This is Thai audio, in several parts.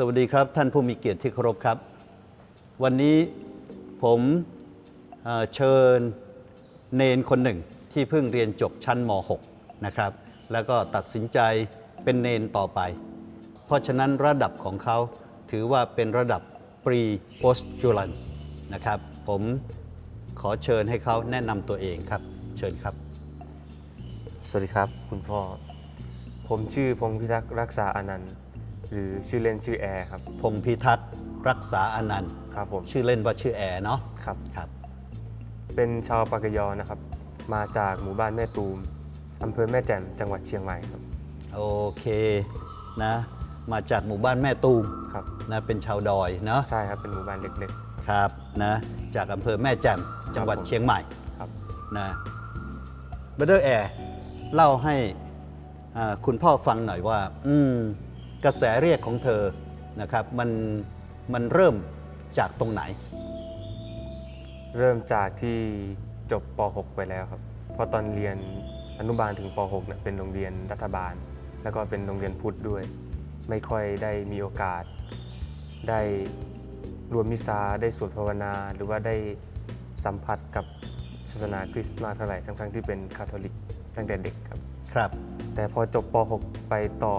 สวัสดีครับ ท่านผู้มีเกียรติที่เคารพครับ วันนี้ผมเเชิญเนนคนหนึ่งที่เพิ่งเรียนจบชั้นม .6 นะครับ แล้วก็ตัดสินใจเป็นเนนต่อไป เพราะฉะนั้นระดับของเขาถือว่าเป็นระดับปรีโพสจูลันนะครับ ผมขอเชิญให้เขาแนะนำตัวเองครับ เชิญครับ สวัสดีครับ คุณพ่อ ผมชื่อพงพิทักษ์รักษาอนันต์ หรือชื่อเล่นชื่อแอร์ครับ พงษ์พิทักษ์รักษาอนันต์ ครับผม ชื่อเล่นว่าชื่อแอร์เนาะครับ ครับ เป็นชาวปากกยอนะครับ มาจากหมู่บ้านแม่ตูมอำเภอแม่แจ่มจังหวัดเชียงใหม่ครับ โอเคนะ มาจากหมู่บ้านแม่ตูมครับ นะเป็นชาวดอยเนาะใช่ครับ เป็นหมู่บ้านเล็ก ครับนะจากอำเภอแม่แจ่มจังหวัดผม เชียงใหม่ๆ ครับ นะบัตเตอร์แอร์เล่าให้อ่าคุณพ่อฟังหน่อยว่า อืม กระแสเรียกของเธอนะครับมันมันเริ่มจากตรงไหน เริ่มจากที่จบป .6 ไปแล้วครับ เพราะตอนเรียนอนุบาลถึงป .6 เนี่ยเป็นโรงเรียนรัฐบาล แล้วก็เป็นโรงเรียนพุทธด้วย ไม่ค่อยได้มีโอกาส ได้รวมมิสซาได้สวดภาวนา หรือว่าได้สัมผัสกับศาสนาคริสต์มากเท่าไหร่ทั้งๆที่เป็นคาทอลิกตั้งแต่เด็กครับครับ แต่พอจบป .6 ไปต่อ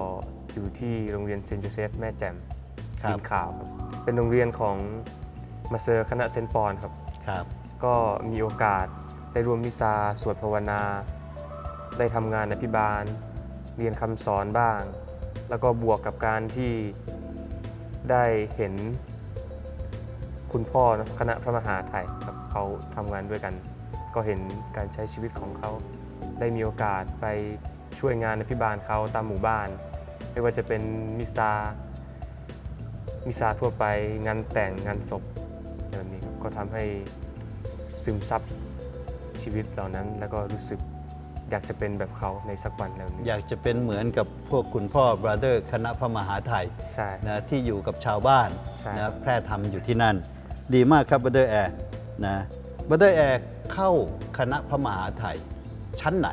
อยู่ที่โรงเรียนเซนต์โจเซฟแม่แจ่มครับดินขาวครับเป็นโรงเรียนของมาเซอร์คณะเซนต์ปอนครับครับ ก็มีโอกาสได้รวมมิซาสวดภาวนา ได้ทำงานอภิบาล เรียนคำสอนบ้าง แล้วก็บวกกับการที่ได้เห็นคุณพ่อนะคณะพระมหาไทยครับเขาทำงานด้วยกัน ก็เห็นการใช้ชีวิตของเขา ได้มีโอกาสไปช่วยงานอภิบาลเขาตามหมู่บ้าน ไม่ว่าจะเป็นมิซามิซาทั่วไปงานแต่งงานศพแบบนี้ครับก็ทำให้ซึมซับชีวิตเหล่านั้น แล้วก็รู้สึกอยากจะเป็นแบบเขาในสักวันแล้วนี้ อยากจะเป็นเหมือนกับพวกคุณพ่อบราเดอร์คณะพระมหาไทยใช่ นะที่อยู่กับชาวบ้านใช่ นะแพร่ธรรมอยู่ที่นั่น ดีมากครับบัตเตอร์แอร์นะบัตเตอร์แอร์เข้าคณะพระมหาไทยชั้นไหน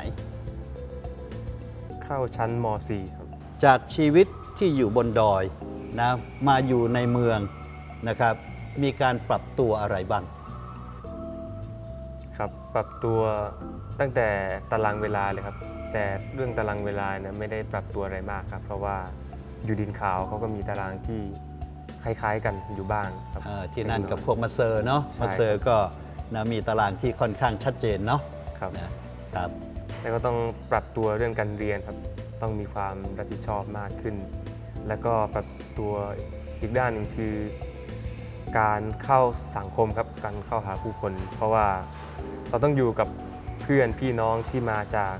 เข้าชั้นม .4 ครับ จากชีวิตที่อยู่บนดอยนะมาอยู่ในเมืองนะครับ มีการปรับตัวอะไรบ้างครับปรับตัวตั้งแต่ตารางเวลาเลยครับ แต่เรื่องตารางเวลาเนี่ยไม่ได้ปรับตัวอะไรมากครับ เพราะว่าอยู่ดินขาวเขาก็มีตารางที่คล้ายๆกันอยู่บ้างครับเอ่อที่นั่นกับพวกมาเซอร์เนาะใช่มาเซอร์ก็นะมีตารางที่ค่อนข้างชัดเจนเนาะครับนะครับแล้วก็ต้องปรับตัวเรื่องการเรียนครับ ต้องมีความรับผิดชอบมากขึ้น แล้วก็ปรับตัวอีกด้านหนึ่งคือ การเข้าสังคมครับการเข้าหาผู้คน เพราะว่าเราต้องอยู่กับเพื่อนพี่น้องที่มาจาก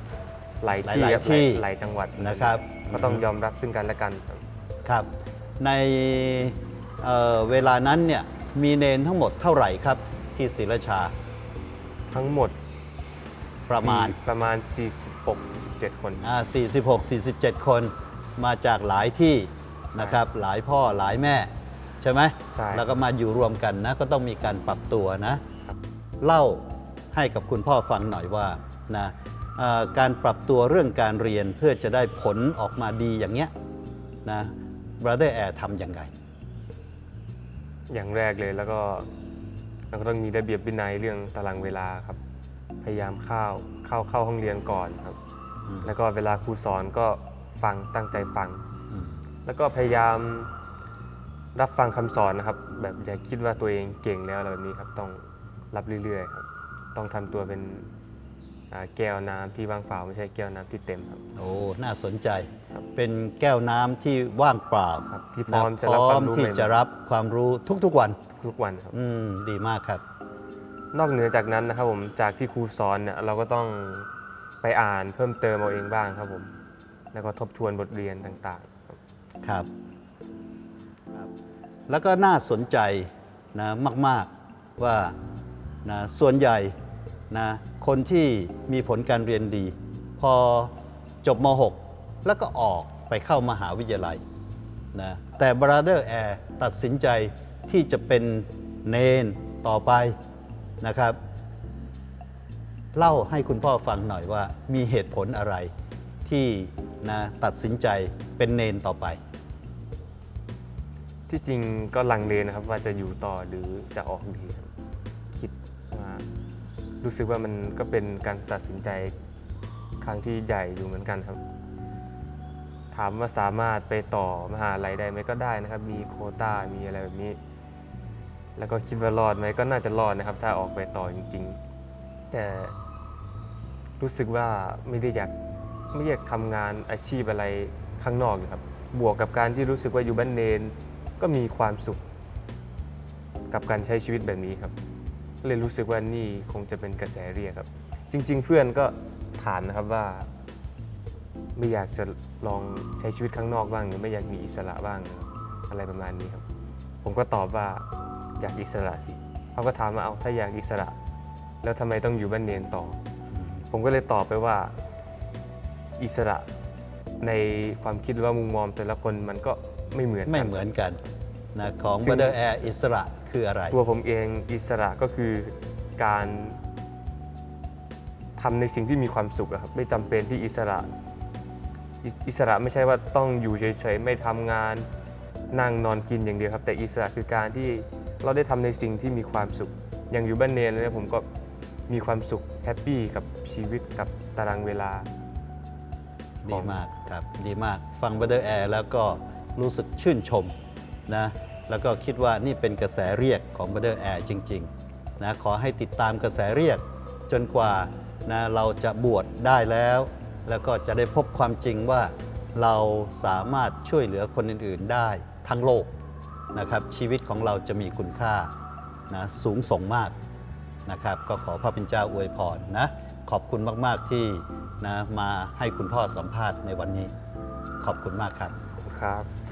หลายที่หลายๆครับที่หลายจังหวัดนะครับ ก็ต้องยอมรับซึ่งกันและกันครับครับในเอ่อเวลานั้นเนี่ยมีเนนทั้งหมดเท่าไหร่ครับที่ศรีราชา ทั้งหมด ประมาณประมาณ 46-47 คน อ่า46 47 คนมาจากหลายที่นะครับหลายพ่อหลายแม่ ใช่ไหมใช่ แล้วก็มาอยู่รวมกันนะก็ต้องมีการปรับตัวนะ เล่าให้กับคุณพ่อฟังหน่อยว่านะเอ่อการปรับตัวเรื่องการเรียนเพื่อจะได้ผลออกมาดีอย่างเงี้ยนะ Brother Air ทำยังไง อย่างแรกเลยแล้วก็เราก็ต้องมีระเบียบวินัยเรื่องตารางเวลาครับ พยายามเข้าเข้าเข้าห้องเรียนก่อนครับ อืม แล้วก็เวลาครูสอนก็ฟังตั้งใจฟัง อืมแล้วก็พยายามรับฟังคำสอนนะครับ แบบอย่าคิดว่าตัวเองเก่งแล้วอะไรแบบนี้ครับต้องรับเรื่อยๆครับ ต้องทำตัวเป็นอ่าแก้วน้ำที่ว่างเปล่าไม่ใช่แก้วน้ำที่เต็มครับ โอ้น่าสนใจ ครับ เป็นแก้วน้ำที่ว่างเปล่าครับที่พร้อมนจะรับพร้คอวามมรู้ที่ใหม่ๆจะรับความรู้ทุกๆวันทุกวันครับ อืม ดีมากครับ นอกเหนือจากนั้นนะครับผมจากที่ครูสอนเนี่ยเราก็ต้องไปอ่านเพิ่มเติมเอาเองบ้างครับผมแล้วก็ทบทวนบทเรียนต่างๆครับครับ แล้วก็น่าสนใจนะมาก ๆว่านะส่วนใหญ่นะคนที่มีผลการเรียนดี พอจบม .6 แล้วก็ออกไปเข้ามหาวิทยาลัยนะแต่ Brother Air ตัดสินใจที่จะเป็นเนนต่อไป นะครับ เล่าให้คุณพ่อฟังหน่อยว่ามีเหตุผลอะไรที่นะตัดสินใจเป็นเนนต่อไป ที่จริงก็ลังเลนะครับว่าจะอยู่ต่อหรือจะออกดีครับคิดว่ารู้สึกว่ามันก็เป็นการตัดสินใจครั้งที่ใหญ่อยู่เหมือนกันครับ ถามว่าสามารถไปต่อมหาลัยได้ไหมก็ได้นะครับ มีโคต้ามีอะไรแบบนี้ แล้วก็คิดว่ารอดไหมก็น่าจะรอดนะครับ ถ้าออกไปต่อจริง ๆ แต่รู้สึกว่าไม่ได้อยากไม่อยากทำงานอาชีพอะไรข้างนอกเลยครับ บวกกับการที่รู้สึกว่าอยู่บ้านเนนก็มีความสุข กับการใช้ชีวิตแบบนี้ครับ เลยรู้สึกว่านี่คงจะเป็นกระแสเรียกครับ จริง ๆ เพื่อนก็ถามนะครับว่า ไม่อยากจะลองใช้ชีวิตข้างนอกบ้างหรือไม่อยากมีอิสระบ้าง อะไรประมาณนี้ครับ ผมก็ตอบว่า อยากอิสระสิเขาก็ถามว่าเอาถ้าอยากอิสระ แล้วทำไมต้องอยู่บ้านเนนต่อ ผมก็เลยตอบไปว่าอิสระในความคิดหรือว่ามุมมองแต่ละคนมันก็ไม่เหมือนกันไม่เหมือนกันนะของซึ่ b ง u t t e r Air อิสระคืออะไร ตัวผมเองอิสระก็คือการทำในสิ่งที่มีความสุขอะครับไม่จำเป็นที่อิสระอิอิสระไม่ใช่ว่าต้องอยู่เฉยๆ ไม่ทำงานนั่งนอนกินอย่างเดียวครับ แต่อิสระคือการที่ เราได้ทำในสิ่งที่มีความสุข อย่างอยู่บ้านเนรเนี่ยผมก็มีความสุขแฮปปี้กับชีวิตกับตารางเวลา ดีมากครับ ดีมากฟัง b u t t e r Air แล้วก็รู้สึกชื่นชมนะแล้วก็คิดว่านี่เป็นกระแสเรียกของ b u t t e r Air จริงๆนะขอให้ติดตามกระแสเรียกจนกว่านะเราจะบวชได้แล้ว แล้วก็จะได้พบความจริงว่าเราสามารถช่วยเหลือคนอื่นๆได้ทั้งโลก นะครับชีวิตของเราจะมีคุณค่านะสูงส่งมากนะครับก็ขอพระเป็นเจ้าอวยพรนะขอบคุณมากๆที่นะมาให้คุณพ่อสัมภาษณ์ในวันนี้ ขอบคุณมากครับขอบคุณครับ